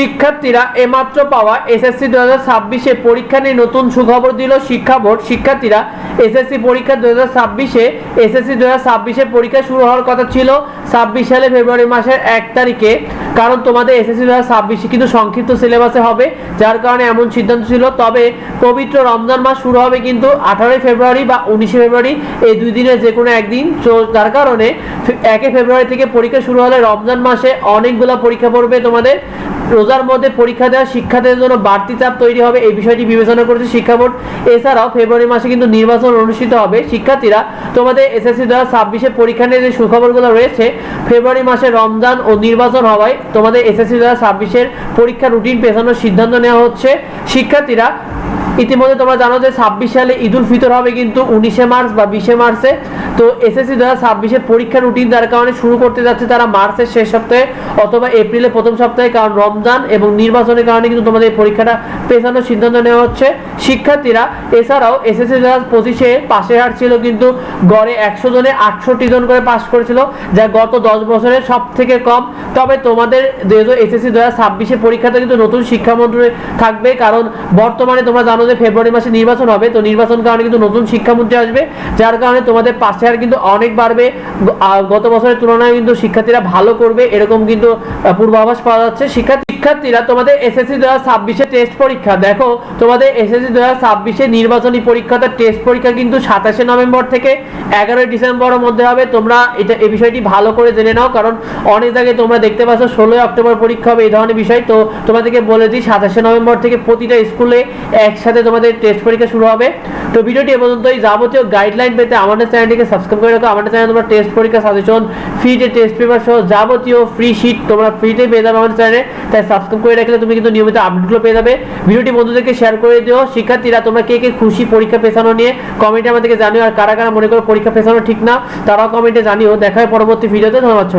শিক্ষার্থীরা এমাত্র পাওয়া এসএসসি দু হাজার ছাব্বিশে পরীক্ষা নিয়ে নতুন সুখবর দিল শিক্ষা বোর্ড। শিক্ষার্থীরা এসএসসি পরীক্ষা দু হাজার ছাব্বিশে এসএসসি দু হাজার ছাব্বিশে পরীক্ষা শুরু হওয়ার কথা ছিল ছাব্বিশ সালে ফেব্রুয়ারি মাসের এক তারিখে। কারণ তোমাদের এসএসসি দু হাজার ছাব্বিশে কিন্তু সংক্ষিপ্ত সিলেবাসে হবে, যার কারণে এমন সিদ্ধান্ত ছিল। তবে পবিত্র রমজান মাস শুরু হবে কিন্তু আঠারোই ফেব্রুয়ারি বা উনিশে ফেব্রুয়ারি এই দুই দিনের যে কোনো একদিন। তো যার কারণে একে ফেব্রুয়ারি থেকে পরীক্ষা শুরু হলে রমজান মাসে অনেকগুলো পরীক্ষা পড়বে তোমাদের। রোজার মধ্যে পরীক্ষা দেওয়া শিক্ষার্থীদের জন্য বাড়তি চাপ তৈরি হবে, এই বিষয়টি বিবেচনা করেছে শিক্ষা বোর্ড। এছাড়াও ফেব্রুয়ারি মাসে কিন্তু নির্বাচন অনুষ্ঠিত হবে। শিক্ষার্থীরা তোমাদের এসএসসি দ্বারা ছাব্বিশে পরীক্ষা নিয়ে যে সুখবরগুলো রয়েছে, ফেব্রুয়ারি মাসে রমজান ও নির্বাচন হওয়ায় তোমাদের এসএসসি দ্বারা ছাব্বিশের পরীক্ষা রুটিন পেছানোর সিদ্ধান্ত নেওয়া হচ্ছে। শিক্ষার্থীরা ইতিমধ্যে তোমরা জানো যে ছাব্বিশ সালে ঈদুল ফিতর হবে কিন্তু উনিশে মার্চ বা বিশে মার্চে। তো এসএসসি দু হাজার ছাব্বিশের পরীক্ষা রুটিন যার কারণে শুরু করতে যাচ্ছে তারা মার্চের শেষ সপ্তাহে অথবা এপ্রিলের প্রথম সপ্তাহে, কারণ রমজান এবং নির্বাচনের কারণে কিন্তু তোমাদের এই পরীক্ষাটা পেছানোর সিদ্ধান্ত নেওয়া হচ্ছে। শিক্ষার্থীরা, এছাড়াও এসএসসি দু হাজার পঁচিশে পাশে হার ছিল কিন্তু গড়ে একশো জনে আটষট্টি জন করে পাশ করেছিল, যা গত দশ বছরের সব থেকে কম। তবে তোমাদের যেহেতু এসএসসি দু হাজার ছাব্বিশে পরীক্ষাতে কিন্তু নতুন শিক্ষামন্ত্রী থাকবে, কারণ বর্তমানে তোমরা জানো যে ফেব্রুয়ারি মাসে নির্বাচন হবে, তো নির্বাচন কারণে কিন্তু নতুন শিক্ষামন্ত্রী আসবে, যার কারণে তোমাদের পাশে আর কিন্তু অনেক বাড়বে। গত বছরের তুলনায় কিন্তু শিক্ষার্থীরা ভালো করবে, এরকম কিন্তু পূর্বাভাস পাওয়া যাচ্ছে। শিক্ষার্থী শিক্ষার্থীরা তোমাদের এসএসসি দু হাজার ছাব্বিশে টেস্ট পরীক্ষা, দেখো, তোমাদের এসএসসি দু হাজার ছাব্বিশে নির্বাচনী পরীক্ষাটা টেস্ট পরীক্ষা কিন্তু সাতাশে নভেম্বর থেকে এগারোই ডিসেম্বরের মধ্যে হবে। তোমরা এটা, এই বিষয়টি ভালো করে জেনে নাও, কারণ অনেক জায়গায় তোমরা দেখতে পাচ্ছ ষোলোই অক্টোবর পরীক্ষা হবে, এই ধরনের বিষয়। তো তোমাদেরকে বলে দিই, সাতাশে নভেম্বর থেকে প্রতিটা স্কুলে একসাথে তোমাদের টেস্ট পরীক্ষা শুরু হবে। তো ভিডিওটি এ পর্যন্তই। যাবতীয় গাইডলাইন পেতে আমাদের চ্যানেলটিকে সাবস্ক্রাইব করে রাখো। আমাদের চ্যানেলে তোমরা টেস্ট পরীক্ষা সাজেশন ফ্রিতে টেস্ট পেপার সহ যাবতীয় ফ্রি শিট তোমরা ফ্রিতে পেয়ে যাবে আমাদের চ্যানেলে তাই সাবস্ক্রাইব করে রাখলে তুমি কিন্তু নিয়মিত আপডেটগুলো পেয়ে যাবে। ভিডিওটি বন্ধুদেরকে শেয়ার করে দিও। শিক্ষার্থীরা, তোমরা কে কে খুশি পরীক্ষা পেছানো নিয়ে কমেন্টে আমাদেরকে জানিও। আর কারা কারা মনে করো পরীক্ষা পেছানো ঠিক না, তারাও কমেন্টে জানিও। দেখা হয় পরবর্তী ভিডিওতে ধন্যবাদ সবাই